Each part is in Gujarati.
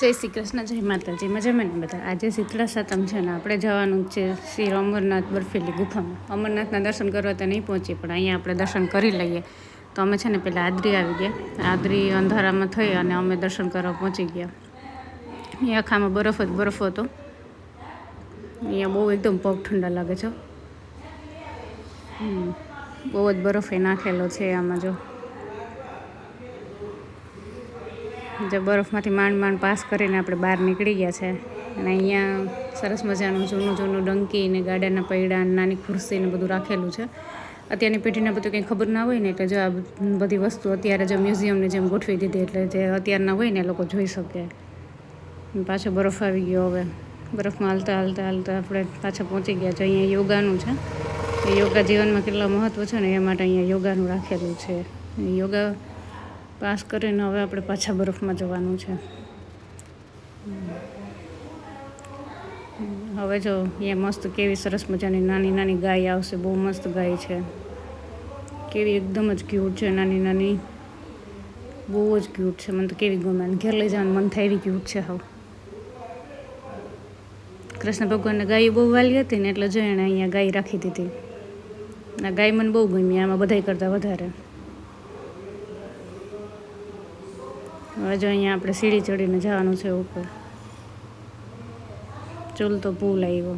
જય શ્રી કૃષ્ણ, જય માતાજી. મજામાં ને બધા? આજે શીતળા સાતમ છે ને આપણે જવાનું છે શ્રી અમરનાથ બર્ફીલી ગુફામાં. અમરનાથના દર્શન કરવા તો નહીં પહોંચીએ, પણ અહીંયા આપણે દર્શન કરી લઈએ. તો અમે છે ને પહેલાં આદરી આવી ગયા. આદરી અંધારામાં થઈ અને અમે દર્શન કરવા પહોંચી ગયા. અહીંયા આખામાં બરફ જ બરફ હતો. અહીંયા બહુ એકદમ પગ ઠંડા લાગે છે. બહુ જ બરફ એ નાખેલો છે આમાં જો. જે બરફમાંથી માંડ માંડ પાસ કરીને આપણે બહાર નીકળી ગયા છે. અને અહીંયા સરસ મજાનું જૂનું જૂનું ડંકી ને ગાડાના પૈડા નાની ખુરશી ને બધું રાખેલું છે. અત્યારની પેઢીને બધું કંઈ ખબર ના હોય ને એટલે જો આ બધી વસ્તુ અત્યારે જે મ્યુઝિયમની જેમ ગોઠવી દીધી એટલે જે અત્યારના હોય ને એ લોકો જોઈ શકે. પાછો બરફ આવી ગયો હવે. બરફમાં હાલતા હાલતા હાલતા આપણે પાછા પહોંચી ગયા છે અહીંયા યોગાનું છે. યોગા જીવનમાં કેટલા મહત્ત્વ છે ને એ માટે અહીંયા યોગાનું રાખેલું છે. યોગા પાસ કરીને હવે આપણે પાછા બરફમાં જવાનું છે. હવે જો અહીંયા મસ્ત કેવી સરસ મજાની નાની નાની ગાય આવશે, બહુ મસ્ત ગાય છે. કેવી એકદમ જ ક્યુટ છે નાની નાની. બહુ જ ક્યુટ છે, મને તો કેવી ગમે. ઘેર લઈ જવાનું મન થાય એવી ક્યુટ છે હવે. કૃષ્ણ ભગવાનને ગાય બહુ વાલી હતી ને એટલે જો એણે અહીંયા ગાય રાખી દીધી. આ ગાય મને બહુ ગમી, આમાં બધાય કરતાં વધારે. હવે અહીંયા આપણે સીડી ચડીને જવાનું છે ઉપર. ચૂલતો પુલ આવ્યો.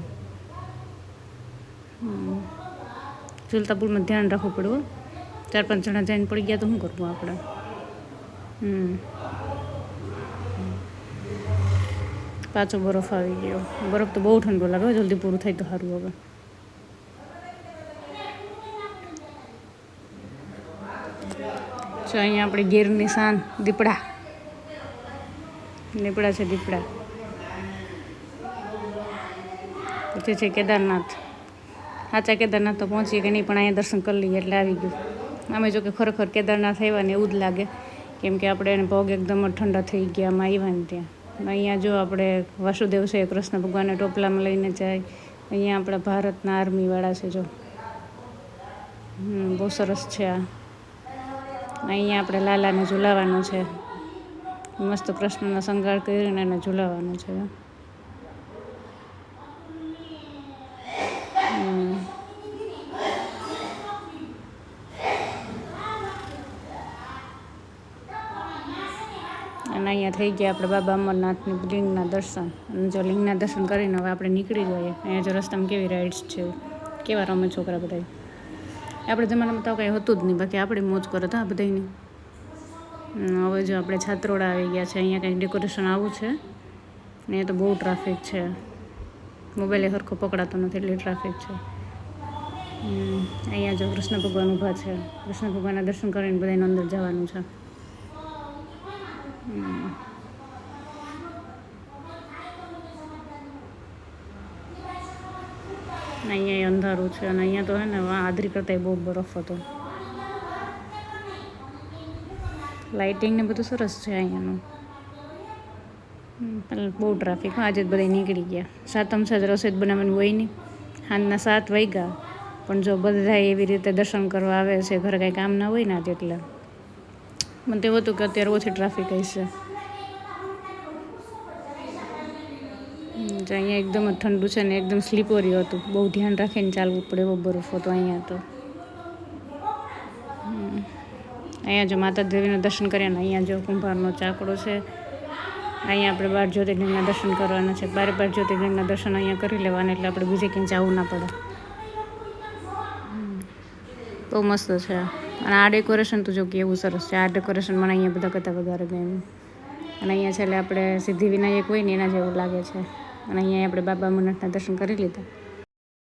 ઝૂલતા પુલમાં ધ્યાન રાખવું પડ્યું ચાર પાંચ જણા જઈને પડી ગયા તો શું કરવું આપણે? હમ. પાછો બરફ આવી ગયો. બરફ તો બહુ ઠંડો લાગે જલ્દી પૂરું થાય તો સારું હવે. જો અહીંયા આપણે ગીરની શાન, દીપડા. દીપડા છે દીપડા. પછી છે કેદારનાથ. સાચા કેદારનાથ તો પહોંચીએ કે નહીં, પણ અહીંયા દર્શન કરી લઈએ એટલે આવી ગયું. અમે જો કે ખરેખર કેદારનાથ આવ્યા ને એવું જ લાગે. કેમ કે આપણે એને પગ એકદમ ઠંડા થઈ ગયા આમાં આવ્યા ને ત્યાં. અહીંયા જો આપણે વાસુદેવ છે, કૃષ્ણ ભગવાનને ટોપલામાં લઈને જાય. અહીંયા આપણા ભારતના આર્મીવાળા છે જો. બહુ સરસ છે આ. અહીંયા આપણે લાલાને ઝુલાવાનું છે. મસ્ત કૃષ્ણનો શણગાર કરીને એને ઝુલાવવાનું છે. અને અહીંયા થઈ ગયા આપણે બાબા અમરનાથની લિંગના દર્શન. અને જો લિંગના દર્શન કરીને હવે આપણે નીકળી જઈએ. અહીંયા જો રસ્તામાં કેવી રાઇડ્સ છે. કેવા રમે છોકરા બધા આપણે જમાનામાં તો કાંઈ હતું જ નહીં. બાકી આપણે મોજ કરો તો આ બધાની હવે જો આપણે છાત્રોડા આવી ગયા છે, અહીંયા કંઈક ડેકોરેશન આવું છે. ને તો બહુ ટ્રાફિક છે. મોબાઈલે સરખો પકડાતો નથી, એટલી ટ્રાફિક છે. અહીંયા જો કૃષ્ણ ભગવાન ઊભા છે. કૃષ્ણ ભગવાનના દર્શન કરીને બધાને અંદર જવાનું છે. અહીંયા અંધારું છે, અને અહીંયા તો હે ને આદરી કરતાં બહુ બરફ હતો. લાઇટિંગ ને બધું સરસ છે અહીંયાનું. બહુ ટ્રાફિક. આજે જ બધા નીકળી ગયા. સાતમ સાત રસોઈ બનાવવાની હોય નહીં. સાંજના સાત વાગ્યા. પણ જો બધા એવી રીતે દર્શન કરવા આવે છે, ઘરે કાંઈ કામ ના હોય ને આજે એટલે મને તો એવું હતું કે અત્યારે ઓછી ટ્રાફિક હશે અહીંયા એકદમ ઠંડુ છે ને, એકદમ સ્લીપોરી હતું. બહુ ધ્યાન રાખીને ચાલવું પડે એવો બરફ હતો અહીંયા તો હમ. અહીંયા જો માતા દેવીના દર્શન કર્યા ને અહીંયા જો કુંભારનો ચાકડો છે. અહીંયા આપણે બાર જ્યોતિર્લિંગના દર્શન કરવાના છે. બારે બાર જ્યોતિર્લિંગના દર્શન અહીંયા કરી લેવાના એટલે આપણે બીજે ક્યાંય જવું ના પડે. બહુ મસ્ત છે. અને આ ડેકોરેશન તો જો કેવું સરસ છે. આ ડેકોરેશન મને અહીંયા બધા કરતાં વધારે ગમ્યું. અને અહીંયા છેલ્લે આપણે સિદ્ધિ વિનાયક હોય ને એના જેવું લાગે છે. અને અહીંયા આપણે બાબા અમરનાથના દર્શન કરી લીધા.